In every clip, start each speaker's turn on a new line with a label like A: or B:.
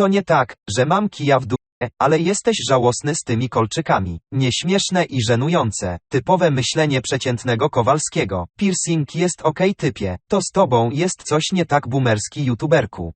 A: to nie tak, że mam kija w dupie, ale jesteś żałosny z tymi kolczykami. Nieśmieszne i żenujące. Typowe myślenie przeciętnego Kowalskiego. Piercing jest okej typie. To z tobą jest coś nie tak boomerski youtuberku.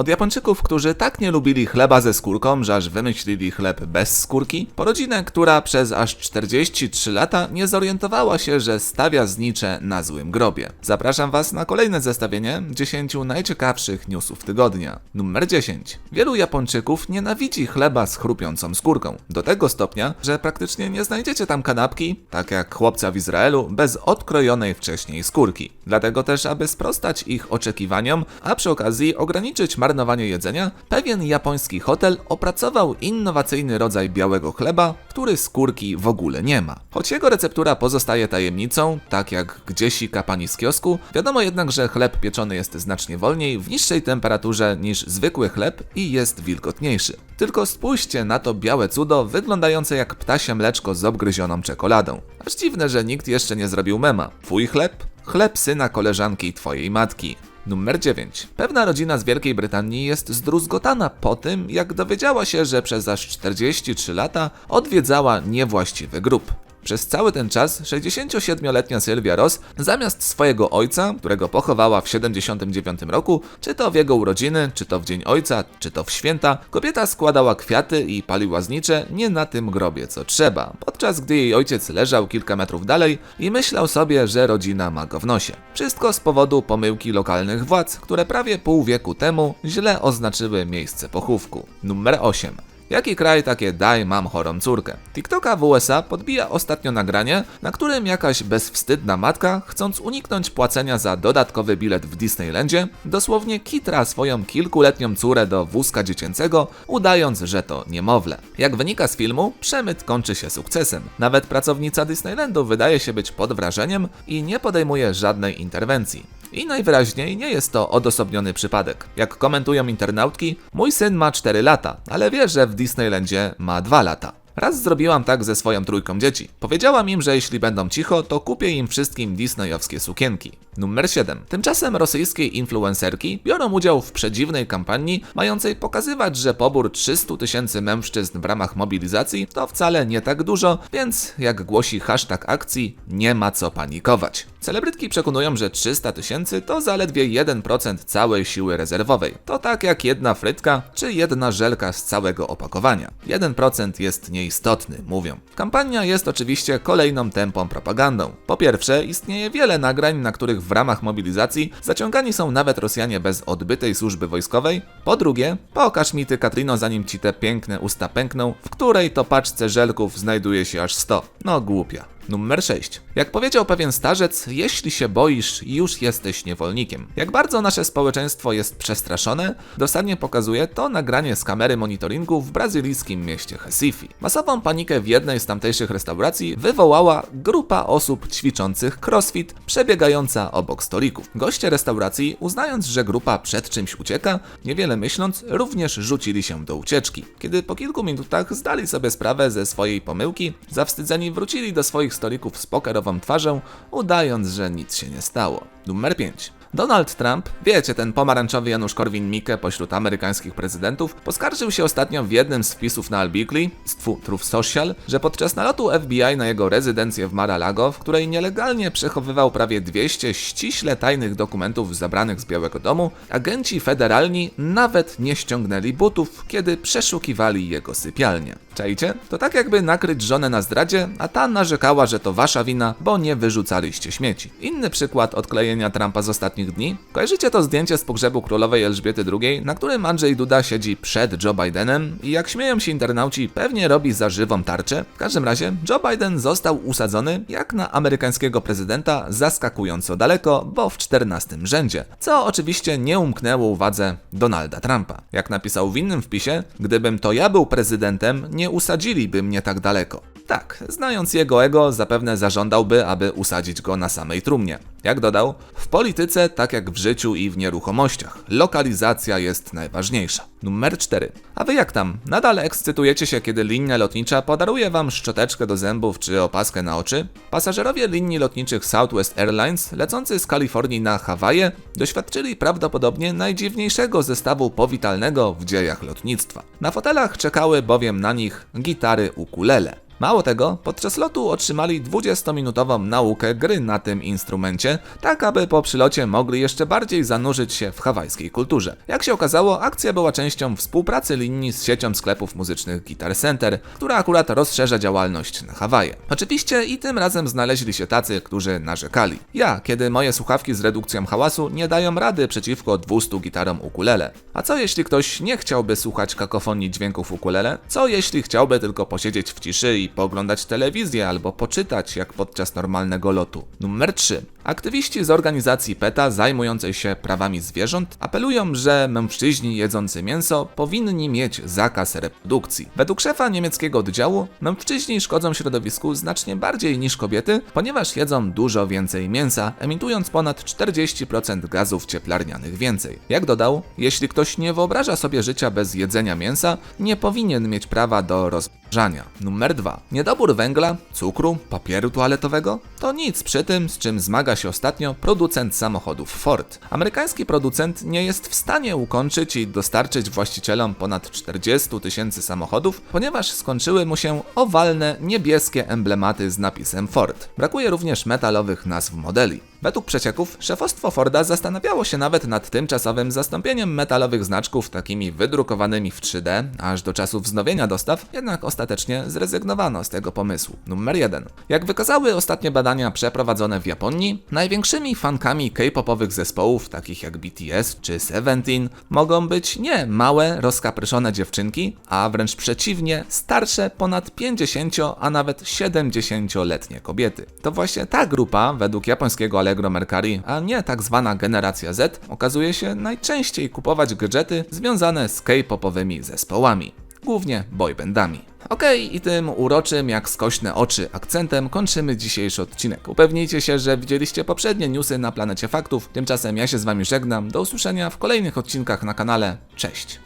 B: Od Japończyków, którzy tak nie lubili chleba ze skórką, że aż wymyślili chleb bez skórki, po rodzinę, która przez aż 43 lata nie zorientowała się, że stawia znicze na złym grobie. Zapraszam Was na kolejne zestawienie 10 najciekawszych newsów tygodnia. Numer 10. Wielu Japończyków nienawidzi chleba z chrupiącą skórką. Do tego stopnia, że praktycznie nie znajdziecie tam kanapki, tak jak chłopca w Izraelu, bez odkrojonej wcześniej skórki. Dlatego też, aby sprostać ich oczekiwaniom, a przy okazji ograniczyć jedzenia, pewien japoński hotel opracował innowacyjny rodzaj białego chleba, który skórki w ogóle nie ma. Choć jego receptura pozostaje tajemnicą, tak jak gdziesika pani z kiosku, wiadomo jednak, że chleb pieczony jest znacznie wolniej, w niższej temperaturze niż zwykły chleb i jest wilgotniejszy. Tylko spójrzcie na to białe cudo, wyglądające jak ptasie mleczko z obgryzioną czekoladą. Aż dziwne, że nikt jeszcze nie zrobił mema. Twój chleb? Chleb syna koleżanki twojej matki. Numer 9. Pewna rodzina z Wielkiej Brytanii jest zdruzgotana po tym, jak dowiedziała się, że przez aż 43 lata odwiedzała niewłaściwy grób. Przez cały ten czas 67-letnia Sylwia Ross zamiast swojego ojca, którego pochowała w 79 roku, czy to w jego urodziny, czy to w Dzień Ojca, czy to w święta, kobieta składała kwiaty i paliła znicze nie na tym grobie co trzeba, podczas gdy jej ojciec leżał kilka metrów dalej i myślał sobie, że rodzina ma go w nosie. Wszystko z powodu pomyłki lokalnych władz, które prawie pół wieku temu źle oznaczyły miejsce pochówku. Numer 8. Jaki kraj takie daj mam chorą córkę? TikToka w USA podbija ostatnio nagranie, na którym jakaś bezwstydna matka, chcąc uniknąć płacenia za dodatkowy bilet w Disneylandzie, dosłownie kitra swoją kilkuletnią córę do wózka dziecięcego, udając, że to niemowlę. Jak wynika z filmu, przemyt kończy się sukcesem. Nawet pracownica Disneylandu wydaje się być pod wrażeniem i nie podejmuje żadnej interwencji. I najwyraźniej nie jest to odosobniony przypadek. Jak komentują internautki, mój syn ma 4 lata, ale wie, że w Disneylandzie ma 2 lata. Raz zrobiłam tak ze swoją trójką dzieci. Powiedziałam im, że jeśli będą cicho, to kupię im wszystkim disneyowskie sukienki. Numer 7. Tymczasem rosyjskie influencerki biorą udział w przedziwnej kampanii mającej pokazywać, że pobór 300 tysięcy mężczyzn w ramach mobilizacji to wcale nie tak dużo, więc jak głosi hashtag akcji, nie ma co panikować. Celebrytki przekonują, że 300 tysięcy to zaledwie 1% całej siły rezerwowej. To tak jak jedna frytka czy jedna żelka z całego opakowania. 1% jest nieistotny, mówią. Kampania jest oczywiście kolejną tępą propagandą. Po pierwsze, istnieje wiele nagrań, na których w ramach mobilizacji zaciągani są nawet Rosjanie bez odbytej służby wojskowej. Po drugie, pokaż mi ty, Katrino, zanim ci te piękne usta pękną, w której to paczce żelków znajduje się aż 100. No głupia. Numer 6. Jak powiedział pewien starzec, jeśli się boisz, już jesteś niewolnikiem. Jak bardzo nasze społeczeństwo jest przestraszone, dosadnie pokazuje to nagranie z kamery monitoringu w brazylijskim mieście Recife. Masową panikę w jednej z tamtejszych restauracji wywołała grupa osób ćwiczących crossfit przebiegająca obok stolików. Goście restauracji, uznając, że grupa przed czymś ucieka, niewiele myśląc, również rzucili się do ucieczki. Kiedy po kilku minutach zdali sobie sprawę ze swojej pomyłki, zawstydzeni wrócili do swoich stolików z pokerową twarzą, udając, że nic się nie stało. Numer 5. Donald Trump, wiecie, ten pomarańczowy Janusz Korwin-Mikke pośród amerykańskich prezydentów, poskarżył się ostatnio w jednym z wpisów na Albicli, stwu Truth Social, że podczas nalotu FBI na jego rezydencję w Mar-a-Lago, w której nielegalnie przechowywał prawie 200 ściśle tajnych dokumentów zabranych z Białego Domu, agenci federalni nawet nie ściągnęli butów, kiedy przeszukiwali jego sypialnię. Czajcie? To tak jakby nakryć żonę na zdradzie, a ta narzekała, że to wasza wina, bo nie wyrzucaliście śmieci. Inny przykład odklejenia Trumpa z ostatnich dni. Kojarzycie to zdjęcie z pogrzebu królowej Elżbiety II, na którym Andrzej Duda siedzi przed Joe Bidenem i jak śmieją się internauci, pewnie robi za żywą tarczę. W każdym razie Joe Biden został usadzony jak na amerykańskiego prezydenta zaskakująco daleko, bo w 14 rzędzie, co oczywiście nie umknęło uwadze Donalda Trumpa. Jak napisał w innym wpisie, gdybym to ja był prezydentem, nie usadziliby mnie tak daleko. Tak, znając jego ego, zapewne zażądałby, aby usadzić go na samej trumnie. Jak dodał, w polityce, tak jak w życiu i w nieruchomościach, lokalizacja jest najważniejsza. Numer 4. A wy jak tam? Nadal ekscytujecie się, kiedy linia lotnicza podaruje wam szczoteczkę do zębów czy opaskę na oczy? Pasażerowie linii lotniczych Southwest Airlines, lecący z Kalifornii na Hawaje, doświadczyli prawdopodobnie najdziwniejszego zestawu powitalnego w dziejach lotnictwa. Na fotelach czekały bowiem na nich gitary ukulele. Mało tego, podczas lotu otrzymali 20-minutową naukę gry na tym instrumencie, tak aby po przylocie mogli jeszcze bardziej zanurzyć się w hawajskiej kulturze. Jak się okazało, akcja była częścią współpracy linii z siecią sklepów muzycznych Guitar Center, która akurat rozszerza działalność na Hawaje. Oczywiście i tym razem znaleźli się tacy, którzy narzekali. Ja, kiedy moje słuchawki z redukcją hałasu nie dają rady przeciwko 200 gitarom ukulele. A co jeśli ktoś nie chciałby słuchać kakofonii dźwięków ukulele? Co jeśli chciałby tylko posiedzieć w ciszy i pooglądać telewizję albo poczytać jak podczas normalnego lotu? Numer 3. Aktywiści z organizacji PETA zajmującej się prawami zwierząt apelują, że mężczyźni jedzący mięso powinni mieć zakaz reprodukcji. Według szefa niemieckiego oddziału, mężczyźni szkodzą środowisku znacznie bardziej niż kobiety, ponieważ jedzą dużo więcej mięsa, emitując ponad 40% gazów cieplarnianych więcej. Jak dodał, jeśli ktoś nie wyobraża sobie życia bez jedzenia mięsa, nie powinien mieć prawa do rozmnażania. Numer 2. Niedobór węgla, cukru, papieru toaletowego to nic przy tym, z czym zmaga się ostatnio producent samochodów Ford. Amerykański producent nie jest w stanie ukończyć i dostarczyć właścicielom ponad 40 tysięcy samochodów, ponieważ skończyły mu się owalne, niebieskie emblematy z napisem Ford. Brakuje również metalowych nazw modeli. Według przecieków szefostwo Forda zastanawiało się nawet nad tymczasowym zastąpieniem metalowych znaczków takimi wydrukowanymi w 3D, aż do czasów wznowienia dostaw, jednak ostatecznie zrezygnowano z tego pomysłu. Numer 1. Jak wykazały ostatnie badania przeprowadzone w Japonii, największymi fankami K-popowych zespołów, takich jak BTS czy Seventeen, mogą być nie małe, rozkapryszone dziewczynki, a wręcz przeciwnie, starsze ponad 50, a nawet 70-letnie kobiety. To właśnie ta grupa, według japońskiego Allegro Mercari, a nie tak zwana generacja Z, okazuje się najczęściej kupować gadżety związane z K-popowymi zespołami, głównie boybandami. Okej, i tym uroczym jak skośne oczy akcentem kończymy dzisiejszy odcinek. Upewnijcie się, że widzieliście poprzednie newsy na planecie faktów. Tymczasem ja się z wami żegnam. Do usłyszenia w kolejnych odcinkach na kanale. Cześć!